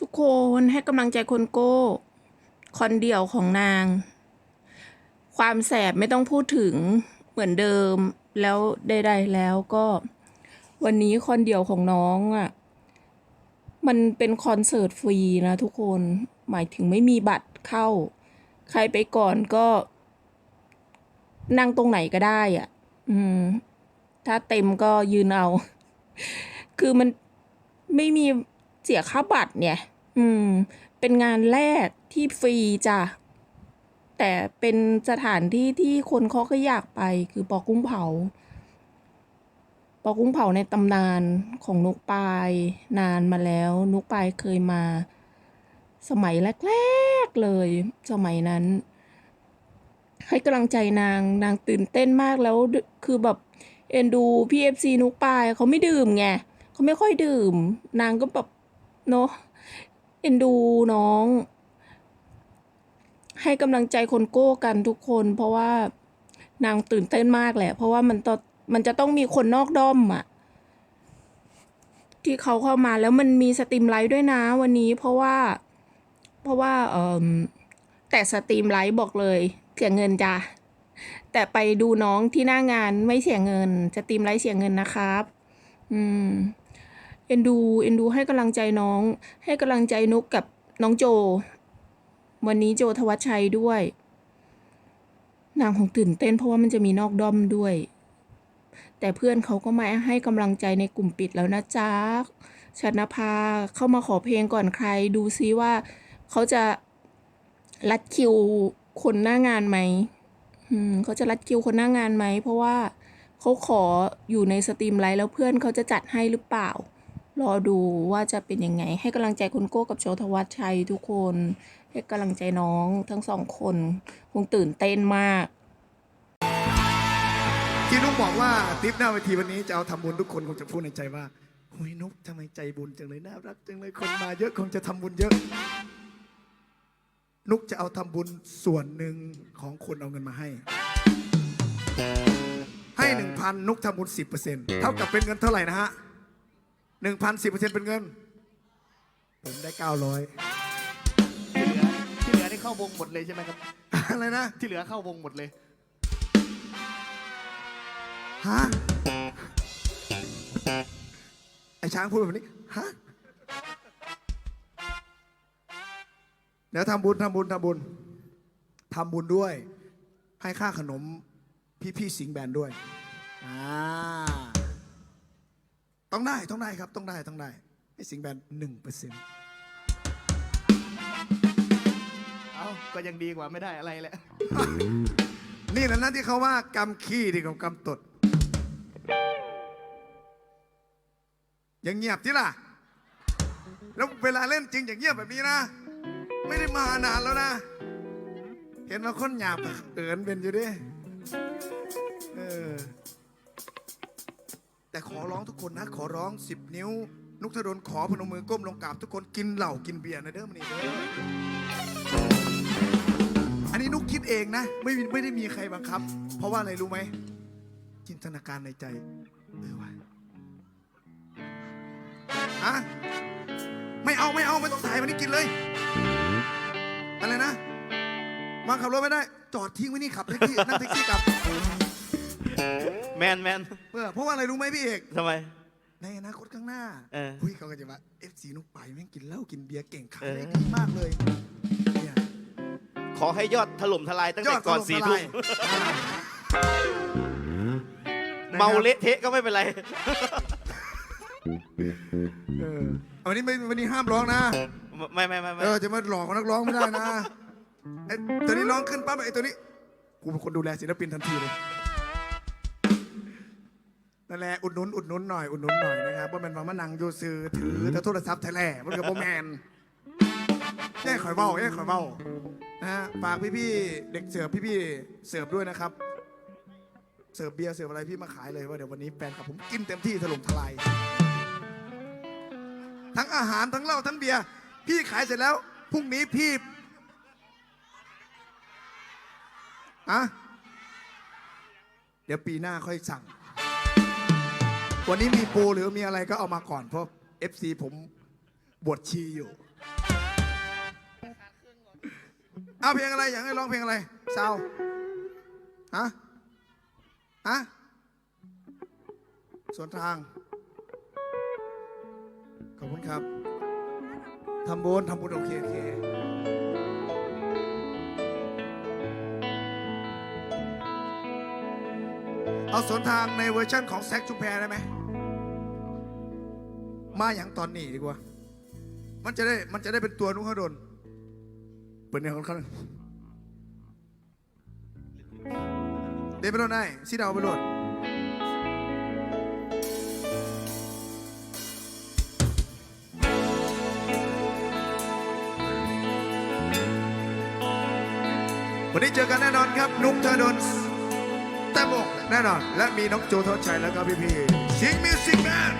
ทุกคนให้กำลังใจคนโก้ คอนเดี่ยวของนาง ความแสบไม่ต้องพูดถึงเหมือนเดิมแล้วใดๆแล้วก็ วันนี้คอนเดี่ยวของน้องอะ่ะ มันเป็นคอนเสิร์ตฟรีนะทุกคนหมายถึงไม่มีบัตรเข้า ใครไปก่อนก็ นั่งตรงไหนก็ได้อะ่ะ อืม ถ้าเต็มก็ยืนเอา คือมันไม่มี เสียค่าบัตรเนี่ย อืม เป็นงานแรกที่ฟรีจ้ะ แต่เป็นสถานที่ที่คนเขาก็อยากไปคือปอกุ้งเผา ปอกุ้งเผาในตำนานของนุกปาย นานมาแล้วนุกปายเคยมา สมัยแรกๆเลย สมัยนั้น ให้กำลังใจนางนางตื่นเต้นมากแล้วคือแบบเอ็นดูพี่เอฟซีนุกปายเขาไม่ดื่มไงเขาไม่ค่อยดื่ม นางก็แบบ เนาะเอ็นดูน้อง ให้กำลังใจคนโก้กันทุกคน เพราะว่านางตื่นเต้นมากแหละ เพราะว่ามันตอมันจะต้องมีคนนอกด้อมอะที่เขาเข้ามาแล้วมันมีสตรีมไลท์ด้วยนะวันนี้ เพราะว่า เพราะว่าเออแต่สตรีมไลท์บอกเลยเสียเงินจ้ะแต่ไปดูน้องที่หน้างานไม่เสียเงินจะตรีมไลฟ์เสียเงินนะครับ อืม เอ็นดูเอ็นดูให้กำลังใจน้อง ให้กำลังใจนุกกับน้องโจ วันนี้โจทวัชชัยด้วย นางคงตื่นเต้นเพราะว่ามันจะมีนอกด้อมด้วย แต่เพื่อนเขาก็มาให้กำลังใจในกลุ่มปิดแล้วนะจ๊ะชนภาเข้ามาขอเพลงก่อนใคร ดูซิว่าเขาจะรัดคิวคนหน้างานไหมอืมเขาจะรัดคิวคนหน้างงานไหม เพราะว่าเขาขออยู่ในสตรีมไลท์แล้วเพื่อนเขาจะจัดให้หรือเปล่า รอดูว่าจะเป็นยังไง ให้กำลังใจคุณโก้กับโชทวัชชัยทุกคน ให้กำลังใจน้องทั้งสองคนคงตื่นเต้นมากที่นุ๊กบอกว่าทริปหน้าเวทีวันนี้จะเอาทำบุญทุกคนคงจะพูดในใจว่าหุยนุ๊กทำไมใจบุญจังเลยน่ารักจังเลยคนมาเยอะคงจะทำบุญเยอะ นุ๊กจะเอาทำบุญส่วนหนึ่งของคนเอาเงินมาให้ ให้หนึ่งพันนุ๊กทำบุญสิบเปอร์เซ็นต์เท่ากับเป็นเงินเท่าไหร่นะฮะ หนึ่งพันสิบเปอร์เซ็นต์เป็นเงิน ผมได้เก้าร้อยที่เหลือที่เหลือนี่เข้าวงหมดเลยใช่ไหมครับ อะไรนะที่เหลือเข้าวงหมดเลย ฮะไอ้ช้างพูดแบบนี้ฮะเดี๋ยวทำบุญทำบุญทำบุญทำบุญด้วย ให้ค่าขนมพี่พี่ๆสิงห์แบนด้วยอ่า ต้องได้ต้องได้ครับต้องได้ต้องได้ ให้สิงห์แบนหนึ่งเปอร์เซ็นต์เอ้าก็ยังดีกว่าไม่ได้อะไรแหละ นี่แหละนะที่เขาว่ากำขี้ดีกว่ากำตด อย่างเงียบที่ล่ะ แล้วเวลาเล่นจริงอย่างเงียบแบบนี้นะ ไม่ได้มานานแล้วนะ เห็นว่าคนหยาบเอินเป็นอยู่ดิเออ แต่ขอร้องทุกคนนะ ขอร้องสิบนิ้ว นุกธดลขอพนมมือก้มลงกราบทุกคนกินเหล้ากินเบียร์นะเด้อมันนี่เด้ออันนี้นุกคิดเองนะ ไม่มีไม่ได้มีใครบังคับ เพราะว่าอะไรรู้ไหมจินตนาการในใจเออว่ะฮะไม่เอาไม่เอาไม่ต้องถ่ายวันนี้กินเลยอะไรนะมาขับรถไม่ได้ จอดทิ้งไว้นี่ขับแท็กซี่นั่งแท็กซี่กลับ แมนแมนเออเพราะว่าอะไรรู้ไหมพี่เอก ทำไม ในอนาคตข้างหน้าเออหุ้ยเขาก็จะว่าเอฟซีนุกไปแม่งกินเหล้ากินเบียร์เก่งขายเออได้ดีมากเลยเนี่ยขอให้ยอดถล่มทลายตั้งยแต่อดก่อนถล่สี่ททุ่ลามยอ่านะครับเมาเละเทะก็ไม่เป็นไร เออวันนี้ไม่วันนี้ห้ามร้องนะ ไม่ไม่ไม่ไม่เออจะมาหลอกนักร้องไม่ได้นะไอ้ตัวนี้ร้องขึ้นปั๊บไอ้ตัวนี้ กูเป็นคนดูแลศิลปินทันทีเลย นั่นแหละอุดหนุนอุดหนุนหน่อยอุดหนุนหน่อยนะครับว่ามันมามานั่งอยู่ซื้อถือแต่โทรศัพท์แท้แหล่มันกับโบแมนแย่ข่อยเบ้าแย่ข่อยเบ้านะฮะฝากพี่ๆเด็กเสิร์ฟพี่ๆเสิร์ฟด้วยนะครับ เสิร์ฟเบียร์เสิร์ฟอะไรพี่มาขายเลยว่าเดี๋ยววันนี้แฟนคลับผมกินเต็มที่ถล่มทลายทั้งอาหารทั้งเหล้าทั้งเบียร์พี่ขายเสร็จแล้วพรุ่งนี้พี่อะเดี๋ยวปีหน้าค่อยสั่ง วันนี้มีปูหรือมีอะไรก็เอามาก่อนเพราะเอฟซีผมบวชชีอยู่เอาเพลงอะไรอยากให้ร้องเพลงอะไรสาวฮะฮะส่วนทาง ขอบคุณครับทำบุญทำบุญโอเคโอเค เอาสวนทางในเวอร์ชั่นของแซกชุมแพรได้ไหม มาอย่างตอนนี้ดีกว่า มันจะได้มันจะได้เป็นตัวนุ้งขดนเปิดในของเขาเดี๋ยวไปโดนได้ซีดาวไปโดนวันนี้เจอกันแน่นอนครับ นุ๊กธดล แต้มอกแน่นอน และมีน้องโจทศชัยแล้วก็พี่ๆสิงมิวสิกแมน